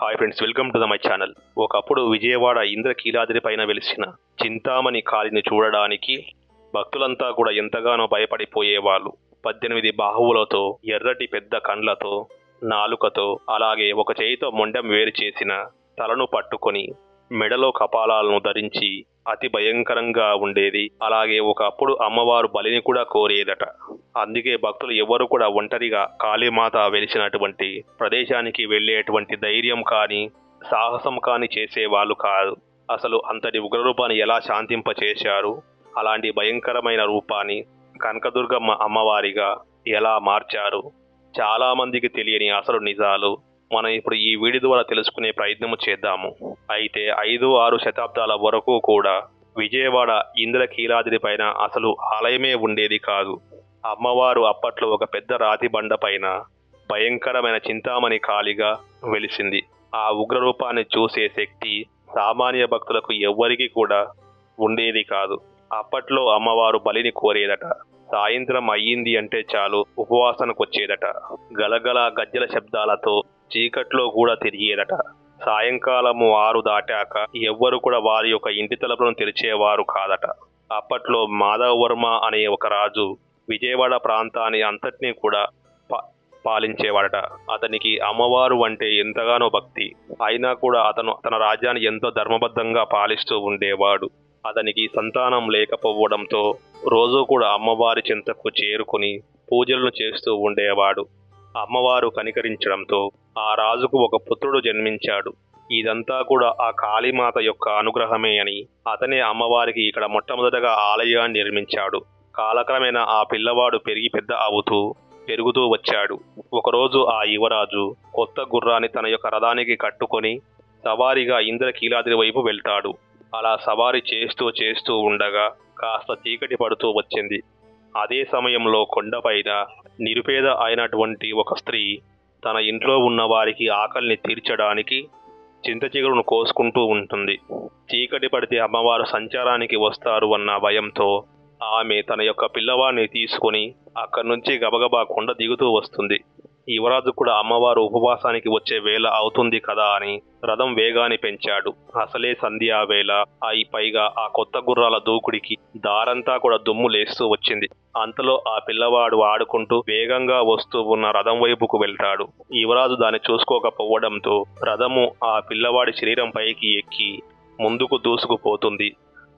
Hi friends welcome to the my channel ఒకప్పుడు విజయవాడ ఇంద్రకీలాద్రి పైన వెలిసిన చింతామణి కాలిని చూడడానికి భక్తులంతా కూడా ఎంతగానో భయపడిపోయేవాళ్ళు. పద్దెనిమిది బాహువులతో ఎర్రటి పెద్ద కండ్లతో నాలుకతో అలాగే ఒక చేయితో మొండెం వేరు చేసిన తలను పట్టుకొని మెడలో కపాలాలను ధరించి అతి భయంకరంగా ఉండేది. అలాగే ఒకప్పుడు అమ్మవారు బలిని కూడా కోరేదట. అందుకే భక్తులు ఎవరు కూడా ఒంటరిగా కాళీమాత వెలిసినటువంటి ప్రదేశానికి వెళ్ళేటువంటి ధైర్యం కానీ సాహసం కానీ చేసేవాళ్ళు కాదు. అసలు అంతటి ఉగ్రరూపాన్ని ఎలా శాంతింప చేశారు అలాంటి భయంకరమైన రూపాన్ని కనకదుర్గమ్మ అమ్మవారిగా ఎలా మార్చారు? చాలామందికి తెలియని అసలు నిజాలు మనం ఇప్పుడు ఈ వీడియో ద్వారా తెలుసుకునే ప్రయత్నము చేద్దాము. అయితే ఐదు ఆరు శతాబ్దాల వరకు కూడా విజయవాడ ఇంద్రకీలాద్రి పైన అసలు ఆలయమే ఉండేది కాదు. అమ్మవారు అప్పట్లో ఒక పెద్ద రాతి బండ పైన భయంకరమైన చింతామణి ఖాళీగా వెలిసింది. ఆ ఉగ్రరూపాన్ని చూసే శక్తి సామాన్య భక్తులకు ఎవ్వరికీ కూడా ఉండేది కాదు. అప్పట్లో అమ్మవారు బలిని కోరేదట. సాయంత్రం అయ్యింది అంటే చాలు ఉపవాసనకు వచ్చేదట గలగల గజ్జల శబ్దాలతో చీకట్లో కూడా తిరిగేదట. సాయంకాలము ఆరు దాటాక ఎవ్వరు కూడా వారి యొక్క ఇంటి తలుపులను తెరిచేవారు కాదట. అప్పట్లో మాధవ వర్మ అనే ఒక రాజు విజయవాడ ప్రాంతాన్ని అంతటినీ కూడా పాలించేవాడట. అతనికి అమ్మవారు అంటే ఎంతగానో భక్తి. అయినా కూడా అతను తన రాజ్యాన్ని ఎంతో ధర్మబద్ధంగా పాలిస్తూ ఉండేవాడు. అతనికి సంతానం లేకపోవడంతో రోజు కూడా అమ్మవారి చింతకు చేరుకుని పూజలను చేస్తూ ఉండేవాడు. అమ్మవారు కనికరించడంతో ఆ రాజుకు ఒక పుత్రుడు జన్మించాడు. ఇదంతా కూడా ఆ కాళీమాత యొక్క అనుగ్రహమే అని అతనే అమ్మవారికి ఇక్కడ మొట్టమొదటగా ఆలయాన్ని నిర్మించాడు. కాలక్రమేణా ఆ పిల్లవాడు పెరిగి పెద్ద అవుతూ పెరుగుతూ వచ్చాడు. ఒకరోజు ఆ యువరాజు కొత్త గుర్రాన్ని తన యొక్క రథానికి కట్టుకొని సవారిగా ఇంద్రకీలాద్రి వైపు వెళ్తాడు. అలా సవారి చేస్తూ చేస్తూ ఉండగా కాస్త చీకటి పడుతూ వచ్చింది. అదే సమయంలో కొండపైన నిరుపేద అయినటువంటి ఒక స్త్రీ తన ఇంట్లో ఉన్న వారికి ఆకలిని తీర్చడానికి చింత చిగురును కోసుకుంటూ ఉంటుంది. చీకటి పడితే అమ్మవారు సంచారానికి వస్తారు అన్న భయంతో ఆమె తన యొక్క పిల్లవాడిని తీసుకొని అక్కడి నుంచి గబగబా కొండ దిగుతూ వస్తుంది. యువరాజు కూడా అమ్మవారు ఉపవాసానికి వచ్చే వేళ అవుతుంది కదా అని రథం వేగాన్ని పెంచాడు. అసలే సంధ్యా వేళ. అయి పైగా ఆ కొత్త గుర్రాల దూకుడికి దారంతా కూడా దుమ్ము లేస్తూ వచ్చింది. అంతలో ఆ పిల్లవాడు ఆడుకుంటూ వేగంగా వస్తూ ఉన్న రథం వైపుకు వెళ్తాడు. యువరాజు దాన్ని చూసుకోకపోవడంతో రథము ఆ పిల్లవాడి శరీరం పైకి ఎక్కి ముందుకు దూసుకుపోతుంది.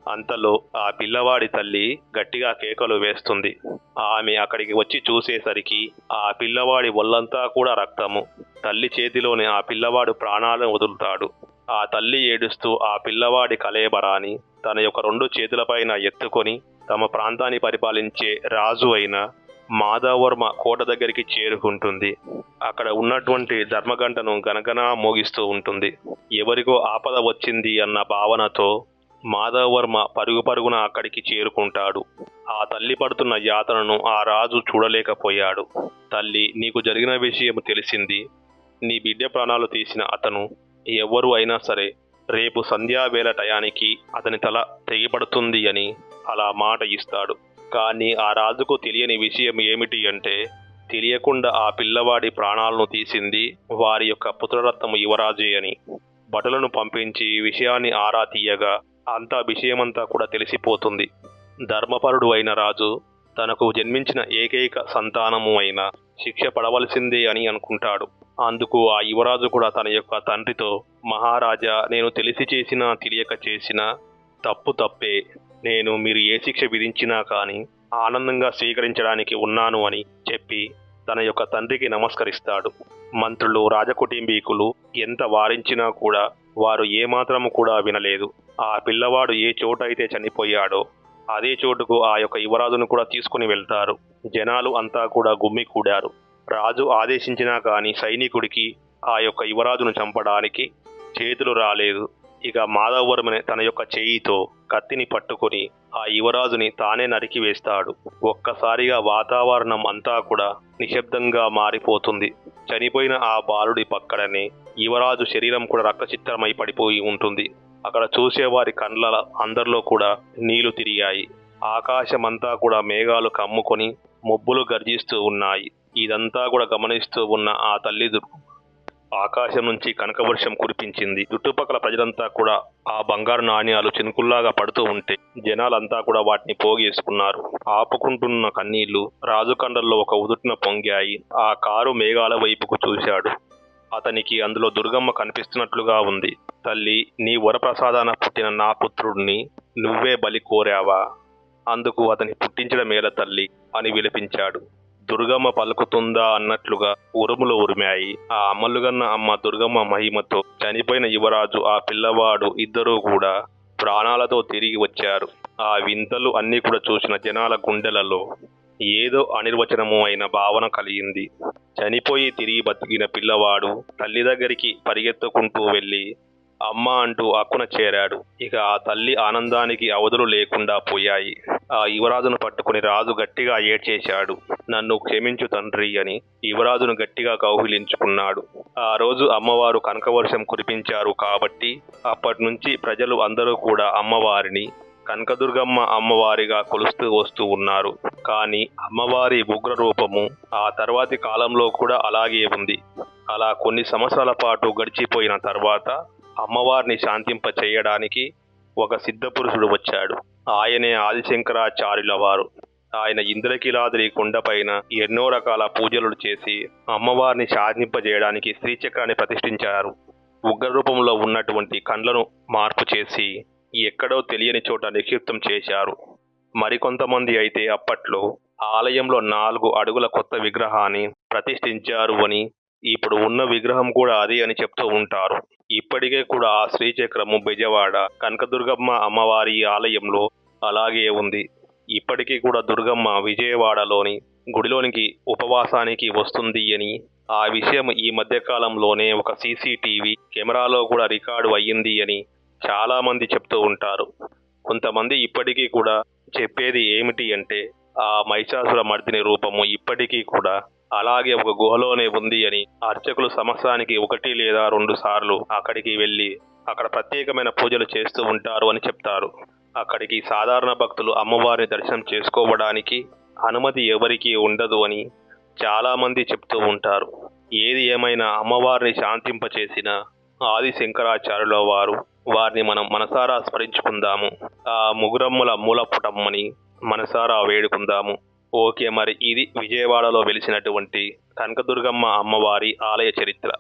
అంతలో ఆ పిల్లవాడి తల్లి గట్టిగా కేకలు వేస్తుంది. ఆమె అక్కడికి వచ్చి చూసేసరికి ఆ పిల్లవాడి ఒళ్ళంతా కూడా రక్తము. తల్లి చేతిలోని ఆ పిల్లవాడు ప్రాణాలను వదులుతాడు. ఆ తల్లి ఏడుస్తూ ఆ పిల్లవాడి కలేబరాని తన యొక్క రెండు చేతులపైన ఎత్తుకొని తమ ప్రాంతాన్ని పరిపాలించే రాజు అయిన మాధవర్మ కోట దగ్గరికి చేరుకుంటుంది. అక్కడ ఉన్నటువంటి ధర్మగంటను గనగనా మోగిస్తూ ఉంటుంది. ఎవరికో ఆపద వచ్చింది అన్న భావనతో మాధవవర్మ పరుగు పరుగున అక్కడికి చేరుకుంటాడు. ఆ తల్లి పడుతున్న యాతనను ఆ రాజు చూడలేకపోయాడు. తల్లి నీకు జరిగిన విషయం తెలిసింది. నీ బిడ్డ ప్రాణాలు తీసిన అతను ఎవరు అయినా సరే రేపు సంధ్యావేళ టయానికి అతని తల తెగిపడుతుంది అని అలా మాట ఇస్తాడు. కానీ ఆ రాజుకు తెలియని విషయం ఏమిటి అంటే తెలియకుండా ఆ పిల్లవాడి ప్రాణాలను తీసింది వారి యొక్క పుత్రరత్నము యువరాజే అని. భటులను పంపించి విషయాన్ని ఆరా తీయగా అంతా విషయమంతా కూడా తెలిసిపోతుంది. ధర్మపరుడు అయిన రాజు తనకు జన్మించిన ఏకైక సంతానము అయిన శిక్ష పడవలసిందే అని అనుకుంటాడు. అందుకు ఆ యువరాజు కూడా తన యొక్క తండ్రితో మహారాజా నేను తెలిసి చేసినా తెలియక చేసినా తప్పు తప్పే. నేను మీరు ఏ శిక్ష విధించినా కానీ ఆనందంగా స్వీకరించడానికి ఉన్నాను అని చెప్పి తన యొక్క తండ్రికి నమస్కరిస్తాడు. మంత్రులు రాజకుటుంబీకులు ఎంత వారించినా కూడా వారు ఏమాత్రము కూడా వినలేదు. ఆ పిల్లవాడు ఏ చోట అయితే చనిపోయాడో అదే చోటుకు ఆ యొక్క యువరాజును కూడా తీసుకుని వెళ్తారు. జనాలు అంతా కూడా గుమ్మి కూడారు. రాజు ఆదేశించినా కానీ సైనికుడికి ఆ యొక్క యువరాజును చంపడానికి చేతులు రాలేదు. ఇక మాధవవర్మని తన యొక్క చేయితో కత్తిని పట్టుకొని ఆ యువరాజుని తానే నరికి వేస్తాడు. ఒక్కసారిగా వాతావరణం అంతా కూడా నిశ్శబ్దంగా మారిపోతుంది. చనిపోయిన ఆ బాలుడి పక్కడనే యువరాజు శరీరం కూడా రక్తచిత్రమై పడిపోయి ఉంటుంది. అక్కడ చూసేవారి కండ్ల అందరిలో కూడా నీళ్ళు తిరిగాయి. ఆకాశమంతా కూడా మేఘాలు కమ్ముకొని మబ్బులు గర్జిస్తూ ఉన్నాయి. ఇదంతా కూడా గమనిస్తూ ఉన్న ఆ తల్లి ఆకాశం నుంచి కనకవర్షం కురిపించింది. చుట్టుపక్కల ప్రజలంతా కూడా ఆ బంగారు నాణ్యాలు చినుకుల్లాగా పడుతూ ఉంటే జనాలంతా కూడా వాటిని పోగేసుకున్నారు. ఆపుకుంటున్న కన్నీళ్ళు రాజు కండల్లో ఒక ఉదుటిన పొంగాయి. ఆ కారు మేఘాల వైపుకు చూశాడు. అతనికి అందులో దుర్గమ్మ కనిపిస్తున్నట్లుగా ఉంది. తల్లి నీ వరప్రసాదాన పుట్టిన నా పుత్రుడిని నువ్వే బలి కోరావా? అందుకు అతని పుట్టించడం మేల తల్లి? అని విలపించాడు. దుర్గమ్మ పలుకుతుందా అన్నట్లుగా ఉరుములు ఉరిమాయి. ఆ అమ్మలుగన్న అమ్మ దుర్గమ్మ మహిమతో చనిపోయిన యువరాజు ఆ పిల్లవాడు ఇద్దరూ కూడా ప్రాణాలతో తిరిగి వచ్చారు. ఆ వింతలు అన్నీ కూడా చూసిన జనాల గుండెలలో ఏదో అనిర్వచనము అయిన భావన కలిగింది. చనిపోయి తిరిగి బతికిన పిల్లవాడు తల్లి దగ్గరికి పరిగెత్తుకుంటూ వెళ్ళి అమ్మ అంటూ అక్కున చేరాడు. ఇక ఆ తల్లి ఆనందానికి అవధులు లేకుండా పోయాయి. ఆ యువరాజును పట్టుకుని రాజు గట్టిగా ఏడ్చేశాడు. నన్ను క్షమించు తండ్రి అని యువరాజును గట్టిగా కౌగిలించుకున్నాడు. ఆ రోజు అమ్మవారు కనకవర్షం కురిపించారు కాబట్టి అప్పటి నుంచి ప్రజలు అందరూ కూడా అమ్మవారిని కనకదుర్గమ్మ అమ్మవారిగా కొలుస్తూ వస్తూ ఉన్నారు. కానీ అమ్మవారి ఉగ్ర రూపము ఆ తర్వాతి కాలంలో కూడా అలాగే ఉంది. అలా కొన్ని సంవత్సరాల పాటు గడిచిపోయిన తర్వాత అమ్మవారిని శాంతింప చేయడానికి ఒక సిద్ధపురుషుడు వచ్చాడు. ఆయనే ఆదిశంకరాచార్యుల వారు ఆయన ఇంద్రకిలాద్రి కొండపైన ఎన్నో రకాల పూజలు చేసి అమ్మవారిని శాంతింపజేయడానికి శ్రీచక్రాన్ని ప్రతిష్ఠించారు. ఉగ్ర రూపంలో ఉన్నటువంటి కండ్లను మార్పు చేసి ఎక్కడో తెలియని చోట నిక్షిప్తం చేశారు. మరికొంతమంది అయితే అప్పట్లో ఆలయంలో నాలుగు అడుగుల కొత్త విగ్రహాన్ని ప్రతిష్ఠించారు అని ఇప్పుడు ఉన్న విగ్రహం కూడా అదే అని చెప్తూ ఉంటారు. ఇప్పటికే కూడా ఆ శ్రీచక్రము బెజవాడ కనకదుర్గమ్మ అమ్మవారి ఆలయంలో అలాగే ఉంది. ఇప్పటికీ కూడా దుర్గమ్మ విజయవాడలోని గుడిలోనికి ఉపవాసానికి వస్తుంది అని ఆ విషయం ఈ మధ్యకాలంలోనే ఒక సీసీటీవీ కెమెరాలో కూడా రికార్డు అయ్యింది అని చాలామంది చెప్తూ ఉంటారు. కొంతమంది ఇప్పటికీ కూడా చెప్పేది ఏమిటి అంటే ఆ మహిషాసుర మర్దిని రూపము ఇప్పటికీ కూడా అలాగే ఒక గుహలోనే ఉంది అని అర్చకులు సంవత్సరానికి ఒకటి లేదా రెండు సార్లు అక్కడికి వెళ్ళి అక్కడ ప్రత్యేకమైన పూజలు చేస్తూ ఉంటారు అని చెప్తారు. అక్కడికి సాధారణ భక్తులు అమ్మవారిని దర్శనం చేసుకోవడానికి అనుమతి ఎవరికీ ఉండదు అని చాలామంది చెప్తూ ఉంటారు. ఏది ఏమైనా అమ్మవారిని శాంతింపచేసిన ఆది శంకరాచార్యుల వారు వారిని మనం మనసారా స్మరించుకుందాము. ఆ ముగురమ్ముల మూలపుటమ్మని మనసారా వేడుకుందాము. ఓకే మరి ఇది విజయవాడలో వెలిసినటువంటి కనకదుర్గమ్మ అమ్మవారి ఆలయ చరిత్ర.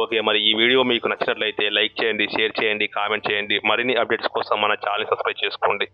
ఓకే మరి ఈ వీడియో మీకు నచ్చినట్లయితే లైక్ చేయండి షేర్ చేయండి కామెంట్ చేయండి. మరిన్ని అప్డేట్స్ కోసం మన ఛానల్ సబ్స్క్రైబ్ చేసుకోండి.